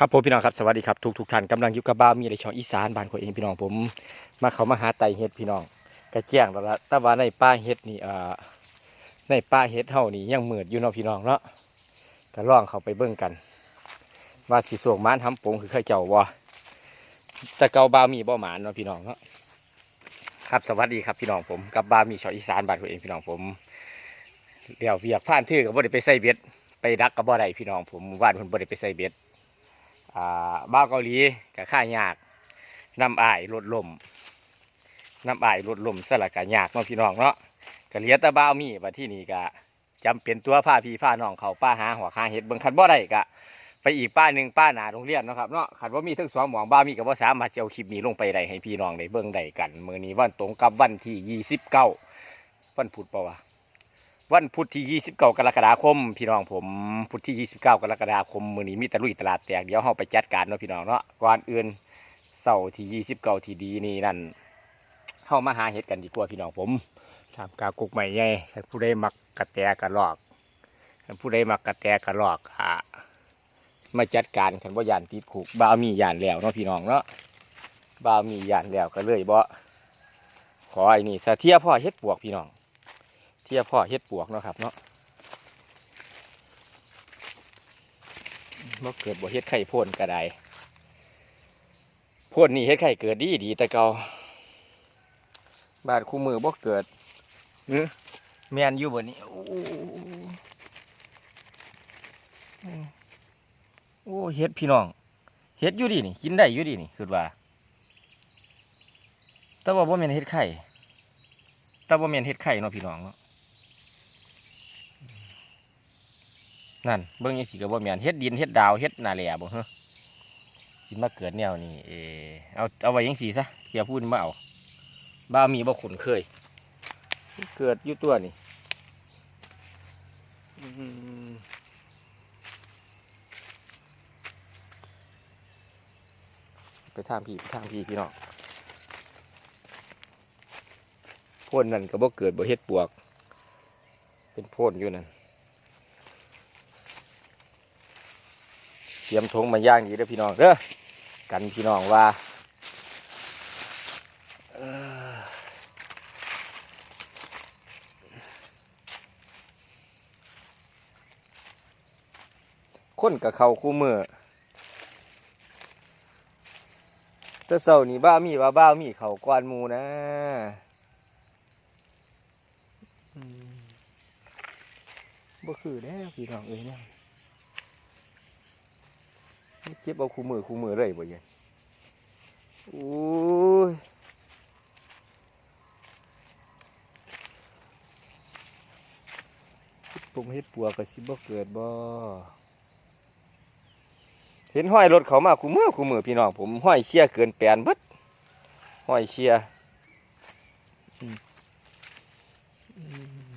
ครับผมพี่น้องครับสวัสดีครับทุกทุกท่านกำลังอยู่กับบ้ามีในช่องอีสานบ้านของเองพี่น้องผม มาเขามาหาไตเฮ็ดพี่น้องกระแจ้งแล้วละแต่ว่าในป่าเฮ็ดนี่เอ่อในป่าเฮ็ดเฮานี่ยังเมือดอยู่เนาะพี่น้องเนาะก็ลองเข้าไปเบิ่งกัน ว่าสิสวกหมานทำปงคือเคยเจ้าบ่แต่เก่าบ้ามีบ่หมานเนาะพี่น้องเนาะครับสวัสดีครับพี่น้องผมกับบ้ามีช่องอีสานบ้านของเองพี่น้องผมเดี๋ยวเวียกผ่านทื่อก็บ่ได้ไปใส่เบ็ดไปดักก็บ่ได้พี่น้องผมว่านเพิ่นบ่ได้ไปใส่เบ็ด อ่าบ้าเกาหลีกับค่ายากน้ำอายลดลมน้ำอายลดลมสละกะยากเนาะพี่น้องเนาะกะเหลียตะบ้ามีบัดที่นี่กะจำเป็นตัวผ้าพี่ผ้าน้องเขาป้าหาหัวคาเห็ดเบิ่งคันบ่ได้กะไปอีกป้าหนึ่งป้าหนาโรงเรียนนะครับเนาะคันว่ามีทั้งสองหมองบ้ามีกับว่าสามารถจะเอาคลิปนี้ลงไปได้ให้พี่น้องได้เบิ่งได้กันมือนี้วันตรงกับวันที่ยี่สิบเก้าวันพุธปะวะ วันพุธที่29กรกฎาคม พี่น้องผมพุธที่29กรกฎาคมมื้อนี้มีตะลุยตลาดแตกเดี๋ยวเฮาไปจัดการเนาะพี่น้องเนาะก่อนอื่นเสาร์ที่29ที่ดีนี่นั่นเฮามาหาเห็ดกันดีกว่าพี่น้องผมทำกากุกใหม่ใหญ่ผู้ใดมักกระแตกระลอกผู้ใดมักกระแตกระลอกอ่ามาจัดการกันบ่ายานติดคุกบ่าวมียานแล้วเนาะพี่น้องเนาะบ่าวมียานแล้วก็เลยบ่ขอไอ้นี่สะเทียพ่อเฮ็ดปวกพี่น้อง ทียบพ่อเฮ็ดปวกเนาะครับเนาะบ่เกิดบ่เฮ็ดไข่พ่นก็ได้พ่นนี่เฮ็ดไข่เกิดดีดีแต่เก่าบาดคู่มือบ่เกิดเออแมนอยู่บ่นี่โอ้โอ้เฮ็ดพี่น้องเฮ็ดอยู่ดีนี่ กินได้อยู่ดีนี่คือว่า แต่ว่าบ่แม่นเฮ็ดไข่แต่บ่แม่นเฮ็ดไข่เนาะพี่น้องเนาะ นั่นเบิ่งยังสิก็บ่แมนเฮ็ดดินเฮ็ดดาวเฮ็ดนาแหล่บ่เฮะสิมาเกิดแนวนี้เออเอาเอาไว้ยังสีซะเทียพูดมาเอาบ้ามีบ่คุ้นเคย เกิดอยู่ตัวนี่ไปทางพี่ไปทางพี่พี่น้องพ่นนั่นก็บ่เกิดบ่เฮ็ดปวก เป็นพ่นอยู่นั่น เตรียมทงมาย่างดีเด้อพี่น้องเด้อกันพี่น้องว่าคนกับเขาคู่มือแต่เสาร์นี่บ้ามีว่าบ้ามีเขาก้อนมูนะบ่คือแน่พี่น้องเอ้ยเนี่ย เจ็บเอาคู่มือคู่มือเลยบ่ย็นโอ้ยปุ่มเฮ็ดปัวกระสิบ่เกิดบ่เห็นห้อยรถเขามาคู่มือคู่มือพี่น้องผมห้อยเชียเกินแปลนบิดห้อยเชียอือืม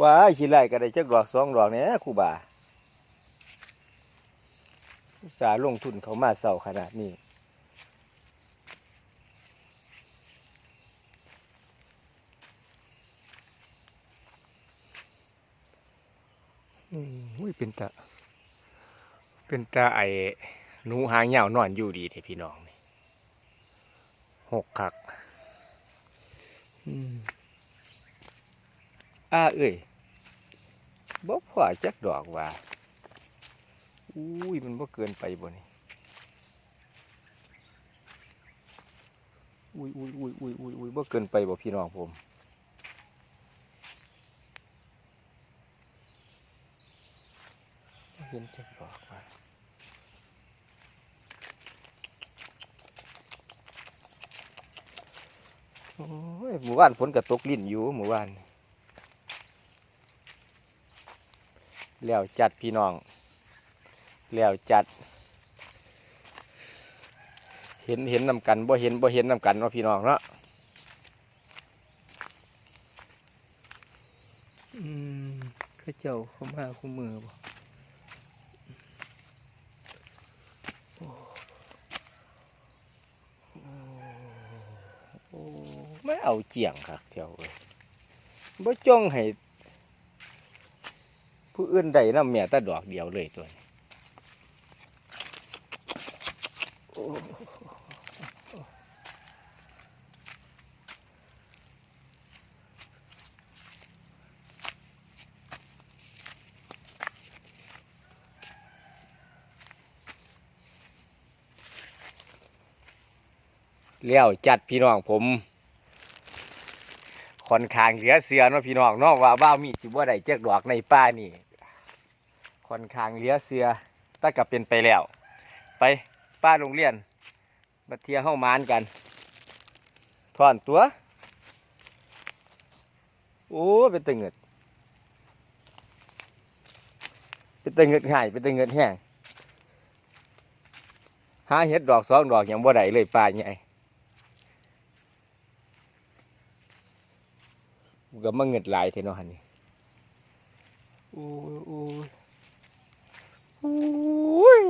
ว้ายขี้ไล่ก็ได้จักดอกสองดอกเนี่ยครูบา อุตสาห์ลงทุนเขามาเสาขนาดนี้อืมอุ้ยเป็นตาเป็นตาไอหนูหางยาวนอนอยู่ดีเถอะพี่น้องนี่หกคักอืมอ้าเอ้ยบ่พอจักดอกว่า อุ้ยมันบ่เกินไปบ่นี่อุ้ยอุ้ยอุ้ยอุ้ยอุ้ยอุ้ยบ่เกินไปบ่พี่น้องผมเห็นจักดอกว่าโอ้ยหมู่บ้านฝนก็ตกลิ้นอยู่หมู่บ้าน แล้วจัดพี่น้อง แล้วจัด เห็นเห็นนำกันบ่เห็นบ่เห็นนำกันเนาะพี่น้องเนาะอืมเข้าเจ้าเข้ามาคู่มือบ่โอ้โอ้ไม่เอาเจียงครับเจ้าเอ้ยบ่จ้องให้ผู้อื่นใดนำแม่แต่ดอกเดียวเลยตัวนี้ เลี้ยวจัดพี่น้องผมค่อนข้างเหลือเสือเนาะพี่น้องเนาะว่าบ้ามีสิบ่ได้เจ๊กดอกในป่านี่ค่อนข้างเหลือเสือแต่ก็เป็นไปแล้ว ไป ป้าโรงเรียนมาเที่ยวเข้ามานกันถอนตัว โอ้เป็นตะเงิดเป็นตะเงิดง่ายเป็นตะเงิดแห้งหาเห็ดดอกสองดอกยังบ่ได้เลยป่าใหญ่ก็มาเงิดหลายเทนาะหันนี่โอ้โอ้ยโอ้ย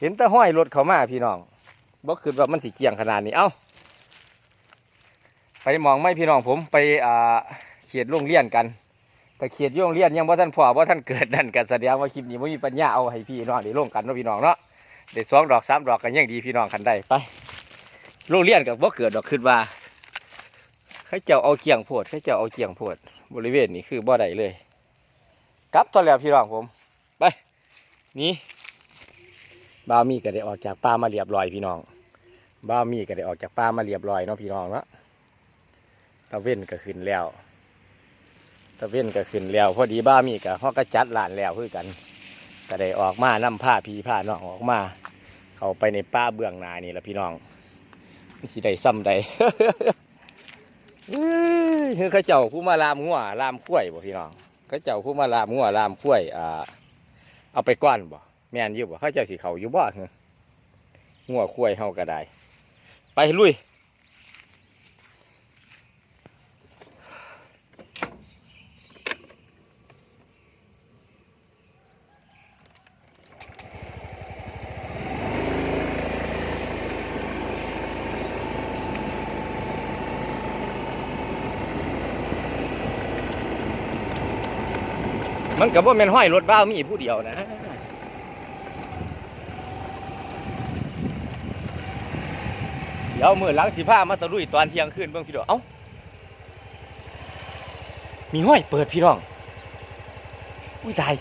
เห็นตะห้อยรถเขามาพี่น้องบ่คือว่ามันสิเกียงขนาดนี้ เอ้า ไปมองไม่พี่น้องผมไปอ่าเขียดโรงเรียนกัน แต่เขียดโรงเรียนยังว่าท่านพ่อว่าท่านเกิดนั่นกันแสดงว่าคลิปนี้ไม่มีปัญญาเอาให้พี่น้องได้ลงกันเนาะพี่น้องเนาะได้สองดอกสามดอกกันยังดีพี่น้องกันได้ไปโรงเรียนกับว่เกิดดอกขึ้นว่าเขาเจ้าเอาเกียงโพดเขาเจ้าเอาเกียงโพดบริเวณนี้คือบ่ได้เลยกลับตอนแล้วพี่น้องผม ไปนี่ บ้ามีก็ได้ออกจากป่ามาเรียบร้อยพี่น้องบ้ามีก็ได้ออกจากป่ามาเรียบร้อยเนาะพี่น้องเนาะตะเว้นก็ขึ้นแล้วตะเว้นก็ขึ้นแล้วพอดีบ้ามีก็ฮอกก็จัดลานแล้วคือกันก็ได้ออกมานำผ้าพีผ้าน้องออกมา เข้าไปในป่าเบื้องหน้านี่ละพี่น้องสิได้ซ้ำใดเฮ้ยคือเขาเจ้าผู้มาลามงัวลามข้วยบ่พี่น้องเขาเจ้าผู้มาลามงัวลามข้วยอ่าเอาไปก้อนบ่ แม่นอยู่บ่เขาเจ้าสิเขาอยู่บ่เหรองัวข้ยเฮาก็ได้ ไปลุยมันกับว่าแม่นห้อยรถบ้ามีผู้เดียวนะ เดี๋ยวมือหลังสีผ้ามาตะลุยตอนเที่ยงคืนเบิ่งพี่น้องเอ้ามีห้อยเปิดพี่น้อง อุ้ยตาย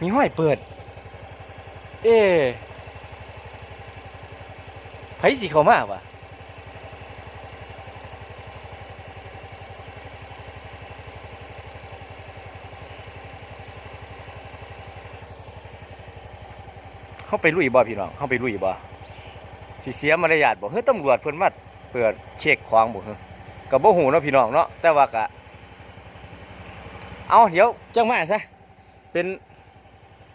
มีห้อยเปิด เอ๊ไผสีเขามากวะ เข้าไปลุยบ่พี่น้องเข้าไปลุยบ่สิเสียมารยาทบ่เฮ้ยตำรวจเพิ่นมาเปิดเช็คของบ่เฮ้ยก็บ่ฮู้เนาะพี่น้องเนาะแต่ว่าก็เอาเดี๋ยวจังมาซะเป็น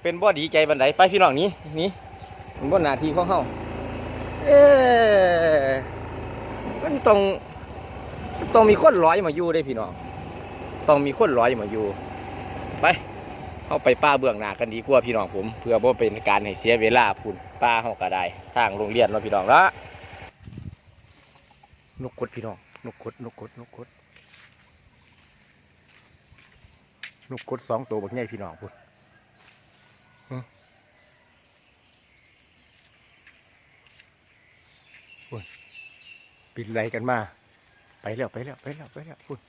เป็นบ่ดีใจบันไดไปพี่น้องนี้นี้มันบ่นาทีของเฮาเอ๊มันต้องต้องมีคนร้อยมาอยู่เด้พี่น้องต้องมีคนร้อยมาอยู่ไป เข้าไปป้าเบื้องหน้ากันดีกว่าพี่น้องผม เพื่อบ่าเป็นการให้เสียเวลาพุ่นป้าเฮาก็ได้ทางโรงเรียนเนาพี่น้องละนกกดพี่น้องนกกดนกกดนกกดนกกดสองตัวบักใหญ่พี่น้องพุ่นพุ่นปิดไรกันมา ไปแล้วไปแล้วไปแล้วไปแล้วพุ่น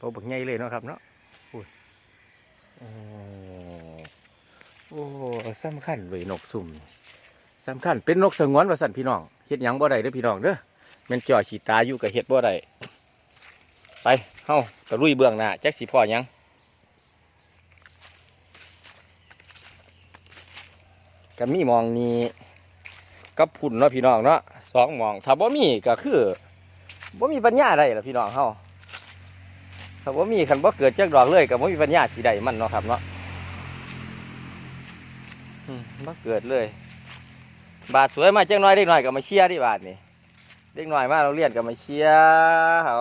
ตัวบักใหญ่เลยเนาะครับเนาะ โอ้สำคัญเว้ยนกสุ่มสำคัญเป็นนกสงวนว่าสันพี่น้องเฮ็ดหยังบ่ได้เด้อพี่น้องเด้อแม่นจ่อฉีตาอยู่กับเฮ็ดบ่ได้ไปเฮาตะลุยเบื้องหน้าแจักสิพ่อยังก็มีมองนี้กับพุ่นเนาะพี่น้องเนาะสองมองถ้าบ่มีก็คือบ่มีปัญญาได้ล่ะพี่น้องเฮา ถ้าว่ามีคันว่เกิดจากดอกเลยกับว่ามีปัญญาสีใดมันเนาะครับเนาะว่เกิดเลย บาทสวยมาเจังน้อยเด็กน้อยกับมาเชียร์ดิบาทนี่เด็กน้อยมาเราเรียนกับมาเชียร์เขา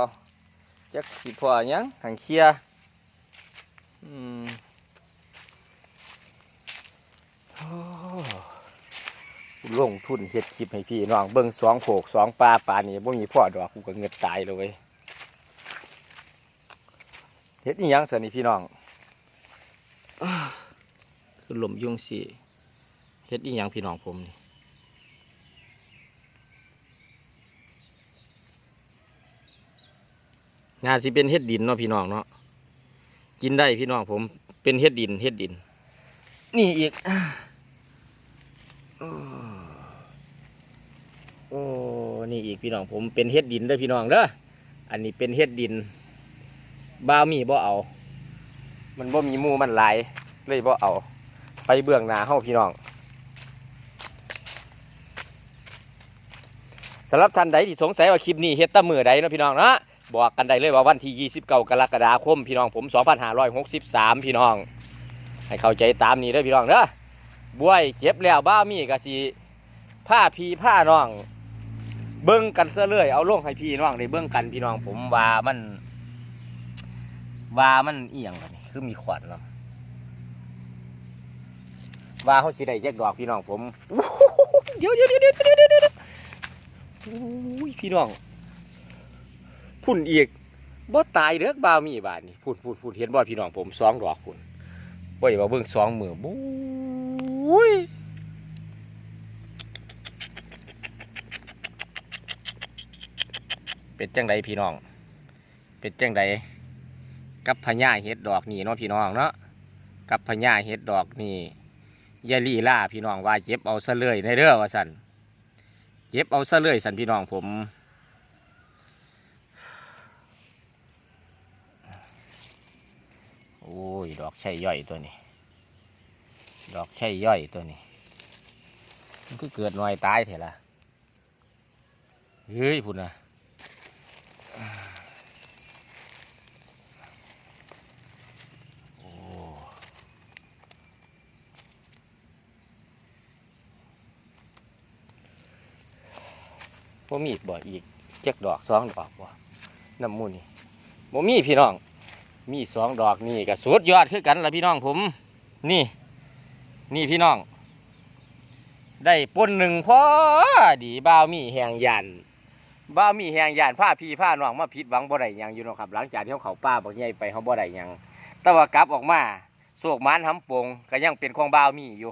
จักสิพอยังหังเชียร์อืมโอ้ลงทุนเฮ็ดคลิปให้พี่น้องเบิ่งสองโขกสองปลาปลานี่บ่มีพ่อดอกกูก็เงิดตายเลย เว้ยเฮ็ดนี่ยังสนิพี่น้องอ้าคือลมยุ่งสิเฮ็ดอีหยังพี่น้องผมนี่งานสิเป็นเฮ็ดดินเนาะพี่น้องเนาะกินได้พี่น้องผมเป็นเฮ็ดดินเฮ็ดดิน นี่อีกอ่าโอ้โอ้นี่อีกพี่น้องผมเป็นเฮ็ดดินเด้อพี่น้องเด้ออันนี้เป็นเฮ็ดดิน บ้าวมีบ่เอา มันบ่มีหมูมันหลายเลยบ่เอา ไปเบื้องหน้าเฮาพี่น้องสำหรับท่านใดที่สงสัยว่าคลิปนี้เฮ็ดแตะมือใดเนาะพี่น้องเนาะบอกกันได้เลยว่าวันที่ 29 กรกฎาคมพี่น้องผม 2563 พี่น้อง ให้เข้าใจตามนี้เด้อพี่น้องเด้อบวยเจ็บแล้วบ้ามีก็สิผ้าพีผ้าน้อง เบิ่งกันซะเลยเอาลงให้พี่น้องได้เบิ่งกันพี่น้องผมว่ามัน วามันเอียงกันนี่คือมีขวัญเนาะวาเขาสิได้แจกดอกพี่น้องผมเดี๋ยวเดี๋ยวเดี๋ยวเดี๋ยวเดี๋ยวเดี๋ยวอุ้ยพี่น้องพุ่นอีกบ่ตายเด้อบ่าวมีบาดนี่พุ่นพุ่นพุ่นเห็นบ่พี่น้องผมสองดอกพุ่นเว้ยมาเบิ่งสองมือบุ้ยเป็นจังไดพี่น้อง เป็นจังได กับพญาเห็ดดอกนี่เนาะพี่น้องเนาะกับพญาเห็ดดอกนี่ยาลีล่าพี่น้องว่าเจ็บเอาซะเลยในเด้อว่าสันเจ็บเอาซะเลยสันพี่น้องผมโอ้ยดอกไช่ย่อยตัวนี้ ดอกไช่ย่อยตัวนี้มันก็เกิดหน่อยตายเถอะละเฮ้ยพุ่นนะ บ่มีบ่อีกเจ็กดอกสองดอกบ่น้ำมูนี่บ่มีพี่น้อง มีสองดอกนี่ก็สุดยอดคือกันละพี่น้องผม นี่ นี่พี่น้อง ได้ปนหนึ่งพอดีบ่าวมีแหงยันบ่าวมีแหงยันผ้าพี่ผ้าน้องมาผิดหวังบ่ได้หยังอยู่เนาะครับ หลังจากที่เขาเขาป้าบอกใหญ่ไปเขาบ่ได้หยังแต่ว่ากลับออกมาโศกมันหำปงก็ยังเป็นของบ่าวมีอยู่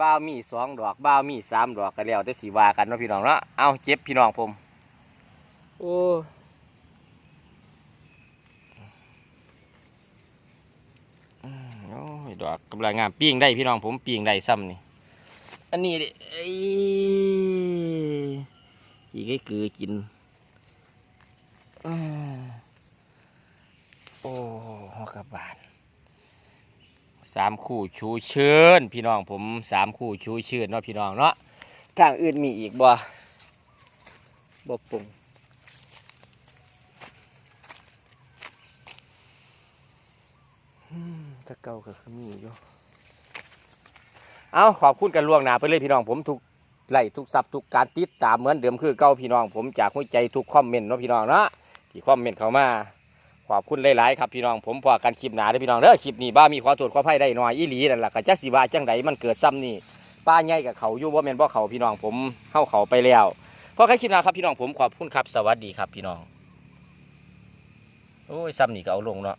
บ่าวมีสองดอกบ่าวมีสามดอกก็แล้วแต่สีว่ากันเนาะพี่น้องเนาะเอาเจ็บพี่น้องผมโอ้อืมโอ้ยดอกกำลังงามปิ้งได้พี่น้องผมปิ้งได้ซ้ำนี่อันนี้ดิเอ้ยกี่ก็คือกินอ่าโอ้หอกระบาล สามคู่ชูเชิญพี่น้องผมสามคู่ชูเชิญเนาะพี่น้องเนาะทางอื่นมีอีกบ่บ่ปรุงถ้าเก่าก็คือมีอยู่เอาขอบคุณกันล่วงหน้าไปเลยพี่น้องผมทุกไล่ทุกซับทุกการติดตามเหมือนเดิมคือเก่าพี่น้องผมจากหัวใจทุกคอมเมนต์เนาะพี่น้องเนาะที่คอมเมนต์เข้ามา ขอบคุณหลายๆครับพี่น้องผมพอกันคลิปหนาเด้อพี่น้องเด้อคลิปนี้บ้ามีขอตรวจขอไพ่ได้หน่อยอีหลีนั่นแหละก็จักสิว่าจังไดมันเกิดซ้ำนี่ป้าใหญ่กับเขาอยู่บ่แม่นบ่เขาพี่น้องผมเข้าเขาไปแล้วพอกันคลิปหนาครับพี่น้องผมขอบคุณครับสวัสดีครับพี่น้องโอ้ยซ้ำนี่ก็เอาลงเนาะ